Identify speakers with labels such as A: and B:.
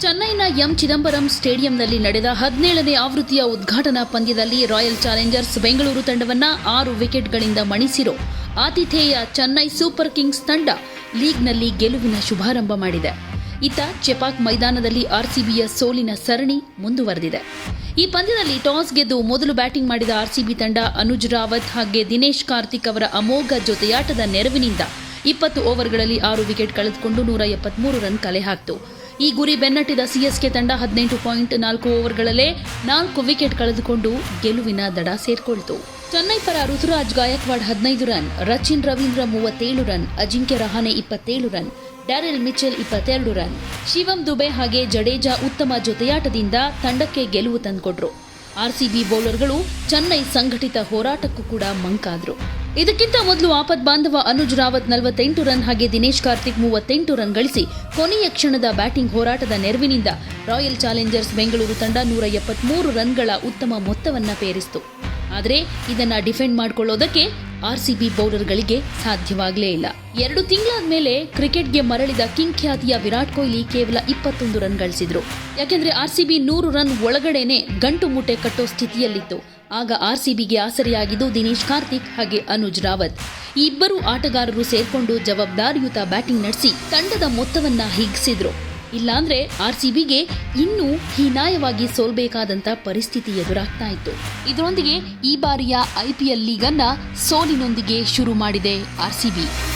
A: M Chidambaram ಸ್ಟೇಡಿಯಂನಲ್ಲಿ ನಡೆದ ಹದಿನೇಳನೇ ಆವೃತ್ತಿಯ ಉದ್ಘಾಟನಾ ಪಂದ್ಯದಲ್ಲಿ ರಾಯಲ್ ಚಾಲೆಂಜರ್ಸ್ ಬೆಂಗಳೂರು ತಂಡವನ್ನ ಆರು ವಿಕೆಟ್ಗಳಿಂದ ಮಣಿಸಿರೋ. ಆತಿಥೇಯ ಚೆನ್ನೈ ಸೂಪರ್ ಕಿಂಗ್ಸ್ ತಂಡ ಲೀಗ್ನಲ್ಲಿ ಗೆಲುವಿನ ಶುಭಾರಂಭ ಮಾಡಿದೆ. ಇತ್ತ ಚೆಪಾಕ್ ಮೈದಾನದಲ್ಲಿ ಆರ್ಸಿಬಿಯ ಸೋಲಿನ ಸರಣಿ ಮುಂದುವರೆದಿದೆ. ಈ ಪಂದ್ಯದಲ್ಲಿ ಟಾಸ್ ಗೆದ್ದು ಮೊದಲು ಬ್ಯಾಟಿಂಗ್ ಮಾಡಿದ ಆರ್ಸಿಬಿ ತಂಡ ಅನುಜ್ ರಾವತ್ ಹಾಗೆ ದಿನೇಶ್ ಕಾರ್ತಿಕ್ ಅವರ ಅಮೋಘ ಜೊತೆಯಾಟದ ನೆರವಿನಿಂದ ಇಪ್ಪತ್ತು ಓವರ್ಗಳಲ್ಲಿ ಆರು ವಿಕೆಟ್ ಕಳೆದುಕೊಂಡು ನೂರ ಎಪ್ಪತ್ಮೂರು ರನ್ ಕಲೆ ಹಾಕಿತು. ಈ ಗುರಿ ಬೆನ್ನಟ್ಟಿದ ಸಿಎಸ್ಕೆ ತಂಡ ಹದಿನೆಂಟು ಪಾಯಿಂಟ್ ನಾಲ್ಕು ಓವರ್ಗಳಲ್ಲೇ ನಾಲ್ಕು ವಿಕೆಟ್ ಕಳೆದುಕೊಂಡು ಗೆಲುವಿನ ದಡ ಸೇರಿಕೊಳ್ತು. ಚೆನ್ನೈ ಪರ ಋತುರಾಜ್ ಗಾಯಕ್ವಾಡ್ ಹದಿನೈದು ರನ್, ರಚಿನ್ ರವೀಂದ್ರ ಮೂವತ್ತೇಳು ರನ್, ಅಜಿಂಕ್ಯ ರಹಾನೆ ಇಪ್ಪತ್ತೇಳು ರನ್, ಡ್ಯಾರಿಲ್ ಮಿಚೆಲ್ ಇಪ್ಪತ್ತೆರಡು ರನ್, ಶಿವಂ ದುಬೆ ಹಾಗೆ ಜಡೇಜಾ ಉತ್ತಮ ಜೊತೆಯಾಟದಿಂದ ತಂಡಕ್ಕೆ ಗೆಲುವು ತಂದುಕೊಟ್ರು. ಆರ್ಸಿಬಿ ಬೌಲರ್ಗಳು ಚೆನ್ನೈ ಸಂಘಟಿತ ಹೋರಾಟಕ್ಕೂ ಕೂಡ ಮಂಕಾದ್ರು. ಇದಕ್ಕಿಂತ ಮೊದಲು ಆಪತ್ ಬಾಂಧವ ಅನುಜ್ ರಾವತ್ ನಲವತ್ತೆಂಟು ರನ್ ಹಾಗೆ ದಿನೇಶ್ ಕಾರ್ತಿಕ್ ಮೂವತ್ತೆಂಟು ರನ್ ಗಳಿಸಿ ಕೊನೆಯ ಕ್ಷಣದ ಬ್ಯಾಟಿಂಗ್ ಹೋರಾಟದ ನೆರವಿನಿಂದ ರಾಯಲ್ ಚಾಲೆಂಜರ್ಸ್ ಬೆಂಗಳೂರು ತಂಡ ನೂರ ಎಪ್ಪತ್ಮೂರು ರನ್ಗಳ ಉತ್ತಮ ಮೊತ್ತವನ್ನು ಪೇರಿಸಿತು. ಆದರೆ ಇದನ್ನು ಡಿಫೆಂಡ್ ಮಾಡಿಕೊಳ್ಳೋದಕ್ಕೆ ಆರ್ಸಿಬಿ ಬೌಲರ್ಗಳಿಗೆ ಸಾಧ್ಯವಾಗಲೇ ಇಲ್ಲ. ಎರಡು ತಿಂಗಳಾದ ಮೇಲೆ ಕ್ರಿಕೆಟ್ಗೆ ಮರಳಿದ ಕಿಂಗ್ ಖ್ಯಾತಿಯ ವಿರಾಟ್ ಕೊಹ್ಲಿ ಕೇವಲ ಇಪ್ಪತ್ತೊಂದು ರನ್ ಗಳಿಸಿದ್ರು. ಯಾಕೆಂದ್ರೆ ಆರ್ಸಿಬಿ ನೂರು ರನ್ ಒಳಗಡೆನೆ ಗಂಟು ಮೂಟೆ ಕಟ್ಟೋ ಸ್ಥಿತಿಯಲ್ಲಿತ್ತು. ಆಗ ಆರ್ಸಿಬಿಗೆ ಆಸರೆಯಾಗಿದ್ದು ದಿನೇಶ್ ಕಾರ್ತಿಕ್ ಹಾಗೆ ಅನುಜ್ ರಾವತ್. ಈ ಇಬ್ಬರು ಆಟಗಾರರು ಸೇರ್ಕೊಂಡು ಜವಾಬ್ದಾರಿಯುತ ಬ್ಯಾಟಿಂಗ್ ನಡೆಸಿ ತಂಡದ ಮೊತ್ತವನ್ನ ಹಿಗ್ಸಿದ್ರು. ಇಲ್ಲಾಂದ್ರೆ ಆರ್ಸಿಬಿಗೆ ಇನ್ನೂ ಹೀನಾಯವಾಗಿ ಸೋಲ್ಬೇಕಾದಂತ ಪರಿಸ್ಥಿತಿ ಎದುರಾಗ್ತಾ ಇತ್ತು. ಇದರೊಂದಿಗೆ ಈ ಬಾರಿಯ ಐಪಿಎಲ್ ಲೀಗ್ ಅನ್ನ ಸೋಲಿನೊಂದಿಗೆ ಶುರು ಮಾಡಿದೆ ಆರ್ಸಿಬಿ.